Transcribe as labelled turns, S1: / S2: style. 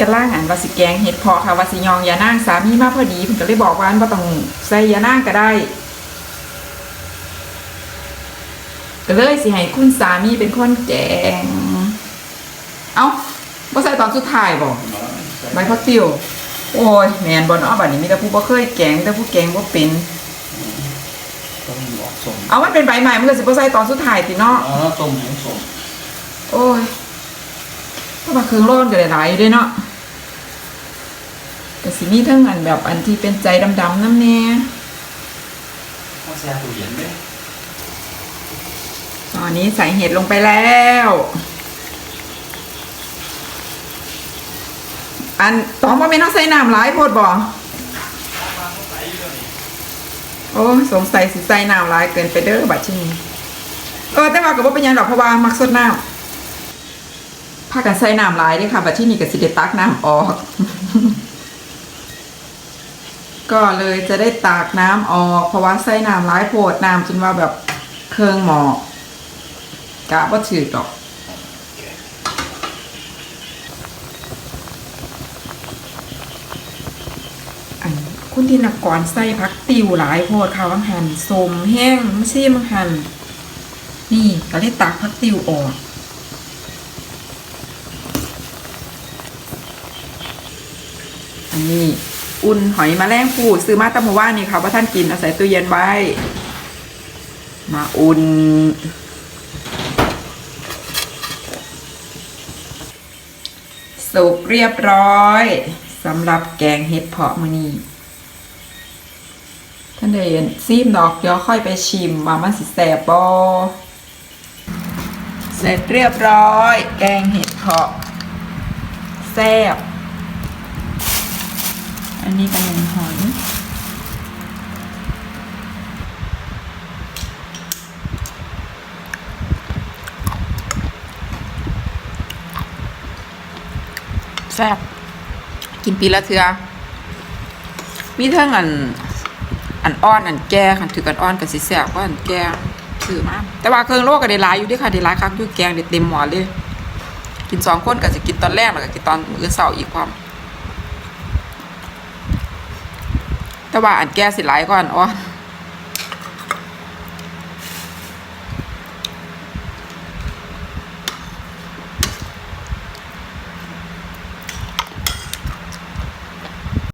S1: กระล่างอันว่าสิแกงเห็ดเพอค่ะว่าสิยองยานางสามีมาพอดีเพิ่นก็เลยบอกว่าอันบ่ต้องใส่ยานางก็ได้ก็เลยสิให้คุณสามีเป็นคนแกง เอ้าบ่ใส่ตอนสุดท้ายบ่ใบพักติ้วโอ้ยแม่นบ่เนาะบัดนี้มีแต่ผู้บ่เคยแกงมีแต่ผู้แกงบ่เป็น
S2: ต้องออกสม
S1: เอามันเป็นใบใหม่มันก็สิบ่ใส่ตอนสุดท้ายติเนาะ
S2: อ๋อต้มหมูสม
S1: โอ้ยเพราะว่าเครื่องร้อนก็หลายๆอยู่เด้วยเนาะ แต่สิมีทั้งอันแบบอันที่เป็นใจดำๆน้ำแน่
S2: ข้าวแซ่บตู้เย็นไหม
S1: ตอนนี้ใส่เห็ดลงไปแล้ว อันตอนว่าไม่ต้องใส่น้ำหลายโพดบ่โอ้ยสงสัยสิใส่น้ำหลายเกินไปเด้อบัดที่นี้เออแต่ว่าก็บ่เป็นหยังดอกเพราะว่ามักสดน้ำพากันใส่น้ำหลายเด้อค่ะบัดที่นี้ก็สิได้ตักน้ำออก ก็เลยจะได้ตากน้ำออก เพราะว่าใส่น้ำหลายโพดน้ำจนว่าแบบเครื่องหมอกกะบ่าถือดอกอันคุณธินกรใส่พักติวหลายโพดค่ะวังหันสมแห้งไม่ใช่มังหัน นี่ก็เลยตักพักติวออกอันนี้ อุ่นหอยแมาแรงปูซื้อมาตะมอว่านี่ค่ะว่าท่านกินเอาใส่ตู้เย็นไว้ มาอุ่น สุกเรียบร้อยสำหรับแกงเห็ดเพาะมือนี้ท่านใดเห็นซีมดอกเดี๋ยวค่อยไปชิมว่ามันสิแสบบ่เสร็จเรียบร้อย แกงเห็ดเพาะแซ่บ อันนี้ก็หนึ่งหอยแซ่บกินปีละเทือมีเท่งอัน อันอ้อนอันแก่คันถือกันอ้อนกับสิแซ่บก็อันแก่ถือมากแต่ว่าเครื่องโลกก็ได้หลายอยู่ด้วยค่ะได้หลายครั้งอยู่แกงได้เต็มหม้อเลย กินสองคนก็จะกินตอนแรกแล้วก็กินตอนมื้อเช้าอีกความ แต่ว่าอันแก่สิหลายกว่าอันอ้อน